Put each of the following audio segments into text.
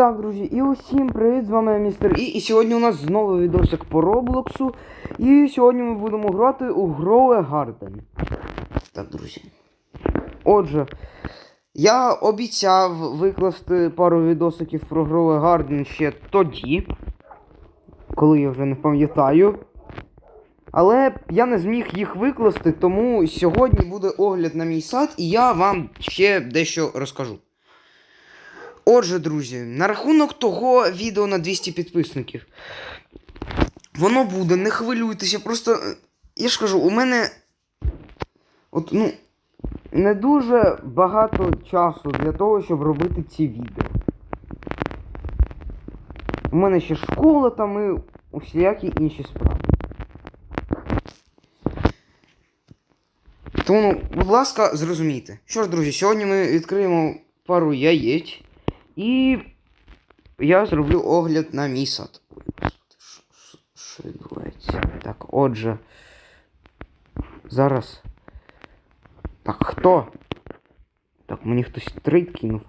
Так, друзі, і усім привіт, з вами містер І. І сьогодні у нас знову відосик по Роблоксу. І сьогодні ми будемо грати у a Garden. Так, друзі. Отже, я обіцяв викласти пару відосиків про a Garden ще тоді, коли я вже не пам'ятаю. Але я не зміг їх викласти, тому сьогодні буде огляд на мій сад, і я вам ще дещо розкажу. Отже, друзі, на рахунок того відео на 200 підписників. Воно буде, не хвилюйтеся, просто. е, Я ж кажу, у мене. От, ну. Не дуже багато часу для того, щоб робити ці відео. У мене ще школа там і усілякі інші справи. Тому, будь ласка, зрозумійте. Що ж, друзі, сьогодні ми відкриємо пару яєць. І я зроблю огляд на мій сад. Що, відбувається? Так, отже. Зараз. Так, хто? Так, мені хтось трейд кинув.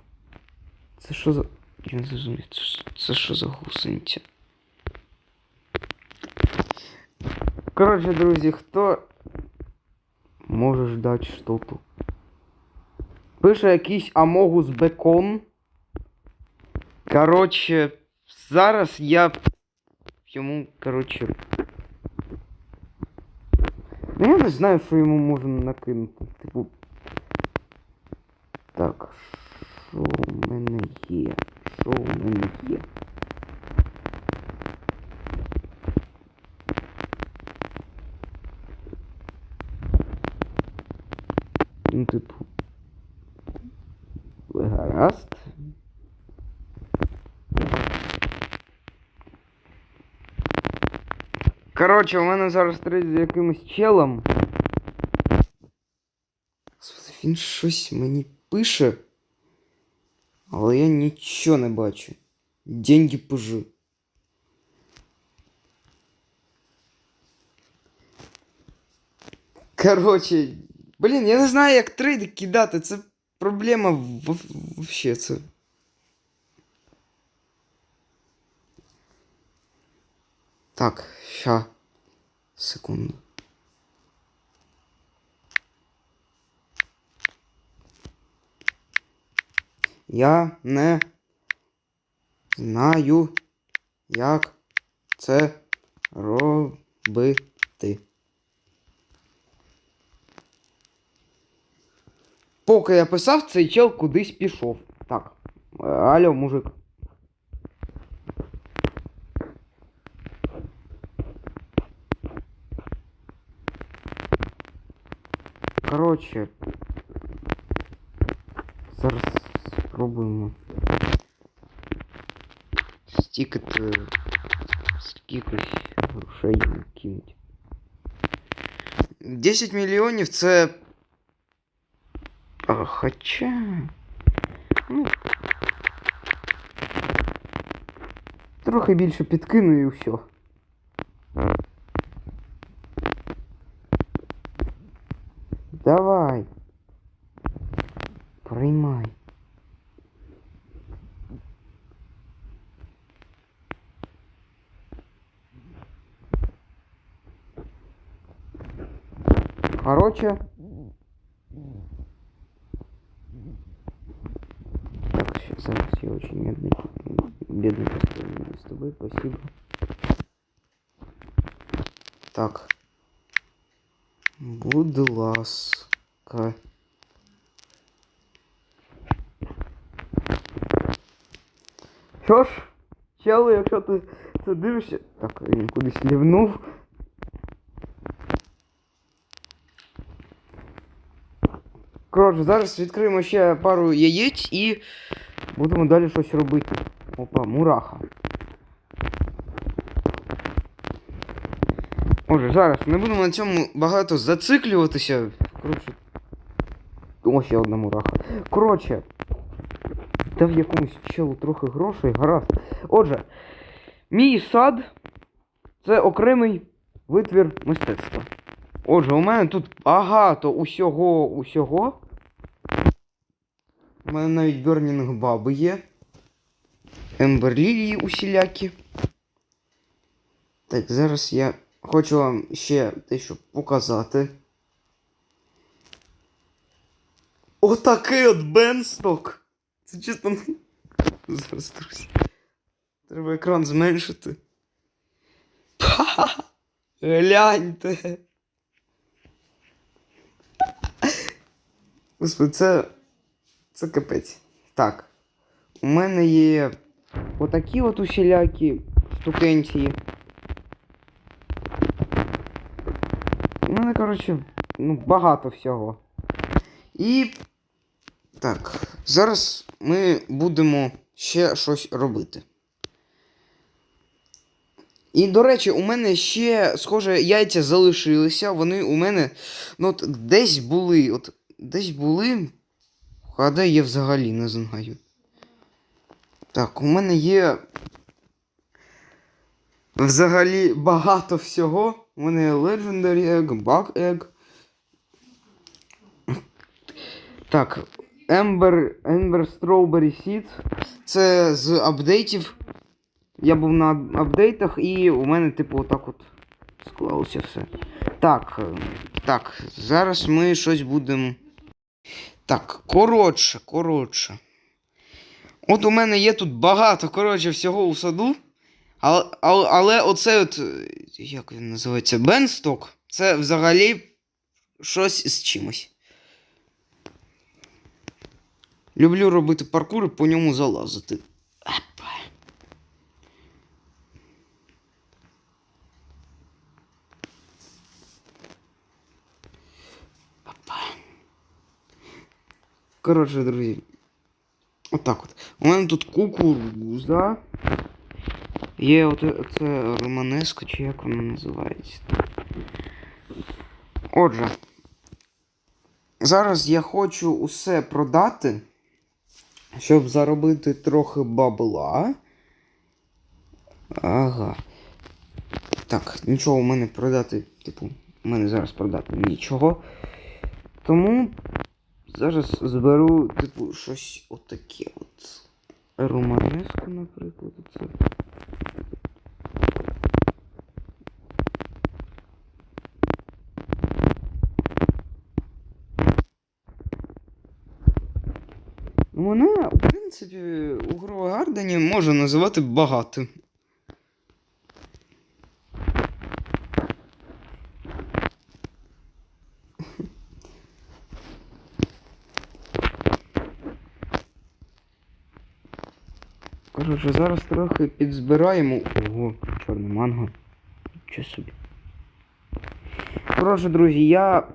Це що за. Я не зрозумів, це, що за гусениця? Коротше, друзі, хто може ждать що-то? Пише якийсь Амогус Бекон. Коротше, зараз я йому, коротше. Ну я не знаю, що йому можна накинути. Типу. Так, що в мене є? Що в мене є? Ну, типу. Коротше, у мене зараз трейд з якимось челом. Господи, він щось мені пише. Але я нічого не бачу. Деньги пожу. Коротше, блін, я не знаю, як трейди кидати. Це проблема в- вообще. Це. Так, ща. Секунду. Я не знаю, як це робити. Поки я писав, цей чел кудись пішов. Так. е, Алло, мужик. Коротше. Зараз спробуємо. Стікати. Скільки грошей йому кинуть. 10 мільйонів це. А, хоча. Ну. Трохи більше підкину і все. Давай. Приймай. Короче. Так, сейчас, зараз я очень медный. Бедный с тобой, спасибо. Так. Будь ласка. Що ж, чели, якщо ти це дивишся. Так, він кудись лівнув. Коротше, зараз відкриємо ще пару яєць і будемо далі щось робити. Опа, мураха. Отже, зараз не будемо на цьому багато зациклюватися. Коротше. Ось ще одна мураха. Коротше. Дав якомусь челу трохи грошей, гаразд. Отже, мій сад це окремий витвір мистецтва. Отже, у мене тут багато усього усього. У мене навіть Burning баби є. емберлілії усілякі. Так, зараз я хочу вам ще дещо показати. Отакий от бенсток. Це чисто. Зараз, друзі. Треба екран зменшити. Ха-ха-ха. Гляньте. Господи, це. Це капець. Так. У мене є отакі от усілякі штукенції. Мене, коротше, ну, багато всього. І. Так, зараз ми будемо ще щось робити. І, до речі, у мене ще, схоже, яйця залишилися. Вони у мене ну, от, десь були. От, десь були. А де я взагалі не знаю. Так, у мене є. Взагалі багато всього. У мене є Legendary Egg, Bug Egg. Так, Ember, Ember Strawberry Seeds. Це з апдейтів. Я був на апдейтах і у мене, типу, отак от склалося все. Так, так, зараз ми щось будемо. Так, коротше, коротше. От у мене є тут багато, коротше, всього у саду. Але, але, але оце от. е, Як він називається? Бенсток. Це взагалі щось з чимось. Люблю робити паркур і по ньому залазити. Епа. Опа. Коротше, друзі. Отак от. У мене тут кукуруза. Є от це романеско, чи як воно називається. Отже. Зараз я хочу усе продати, щоб заробити трохи бабла. Ага. Так, нічого у мене продати, типу, у мене зараз продати нічого. Тому зараз зберу, типу, щось отаке от. Романеско, наприклад, це. Мене, в принципі, у Грова Гардені може називати багатим. Коротше, зараз трохи підзбираємо. Ого, чорне манго. Що собі. Коротше, друзі, я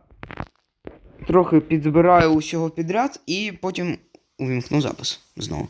трохи підзбираю усього підряд і потім увімкну запис знову.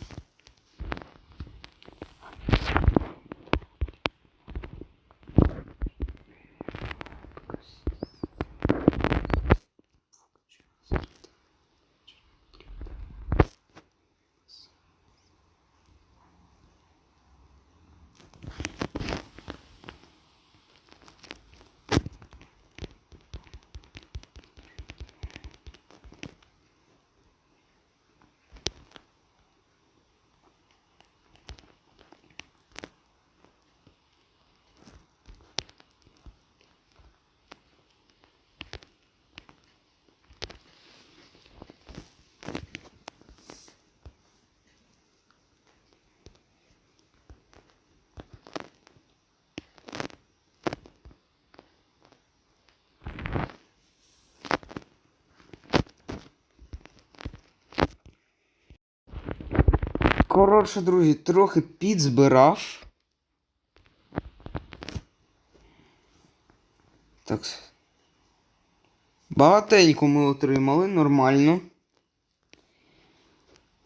Коротше, друзі, трохи підзбирав. Так. Багатенько ми отримали, нормально.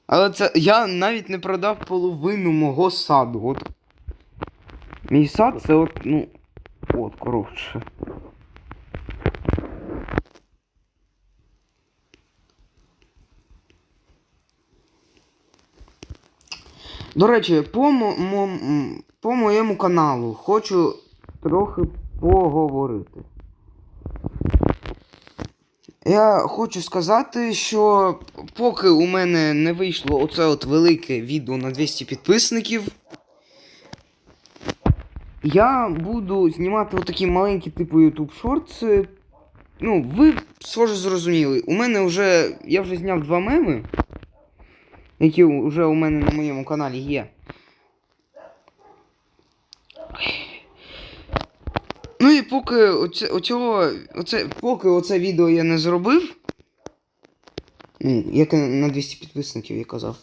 Але це я навіть не продав половину мого саду. От. Мій сад це от, ну. От, коротше. До речі, по, по моєму каналу хочу трохи поговорити. Я хочу сказати, що поки у мене не вийшло оце от велике відео на 200 підписників, я буду знімати отакі маленькі типу YouTube Shorts. Ну, ви схоже зрозуміли. У мене вже. Я вже зняв два меми, які вже у мене на моєму каналі є. Ну і поки оце, оцього, оце, поки оце відео я не зробив, ну, як на 200 підписників я казав,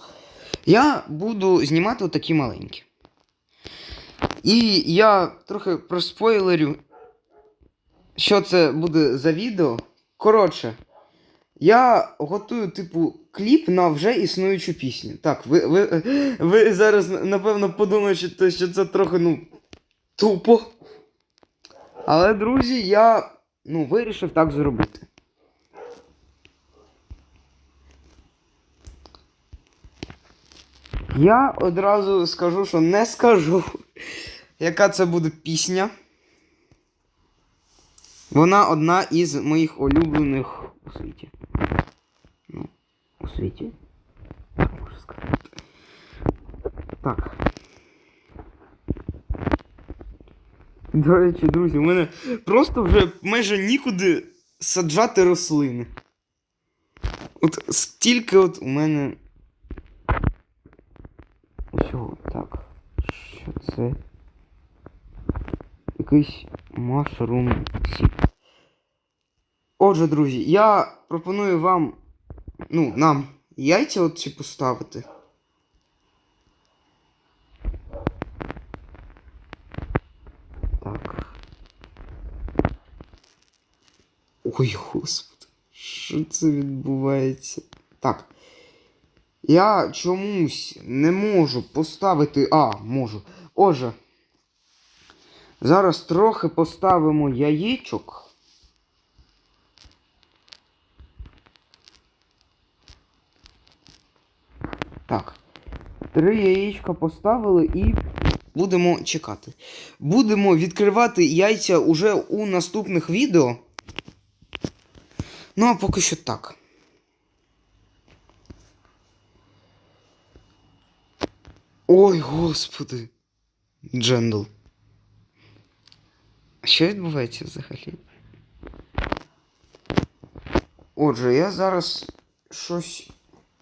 я буду знімати отакі маленькі. І я трохи проспойлерю, що це буде за відео. Коротше, я готую, типу, кліп на вже існуючу пісню. Так, ви, ви, ви зараз, напевно, подумаєте, що це трохи, ну, тупо. Але, друзі, я ну, вирішив так зробити. Я одразу скажу, що не скажу, яка це буде пісня. Вона одна із моїх улюблених у світі. У світі. Можу сказати. Так. До речі, друзі, у мене просто вже майже нікуди саджати рослини. От стільки от у мене. Що так? Що це? Якийсь машрум сіп. Отже, друзі, я пропоную вам. Ну, нам яйця от ці поставити. Так. Ой, господи, що це відбувається? Так. Я чомусь не можу поставити. А, можу. Отже. Зараз трохи поставимо яєчок. Так. Три яєчка поставили і будемо чекати. Будемо відкривати яйця уже у наступних відео. Ну, а поки що так. Ой, господи. Джендл. Що відбувається взагалі? Отже, я зараз щось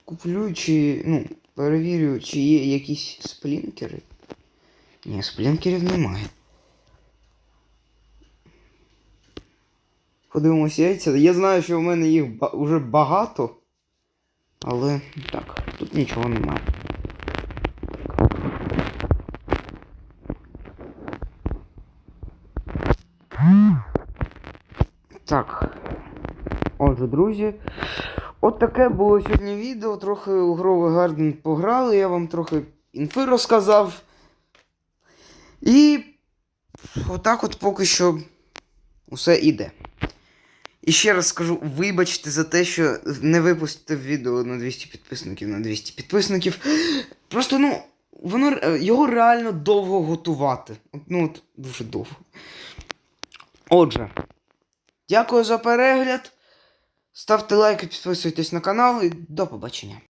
куплю чи. ну, перевірю, чи є якісь сплінкери. Ні, сплінкерів немає. Подивимося яйця. Я знаю, що в мене їх вже багато. Але так, тут нічого немає. Так. Отже, друзі. От таке було сьогодні відео. Трохи у Гровий Гарден пограли, я вам трохи інфи розказав. І отак от поки що усе іде. І ще раз скажу, вибачте за те, що не випустив відео на 200 підписників на 200 підписників. Просто, ну, воно його реально довго готувати. Ну, от дуже довго. Отже, дякую за перегляд. Ставте лайки, підписуйтесь на канал і до побачення.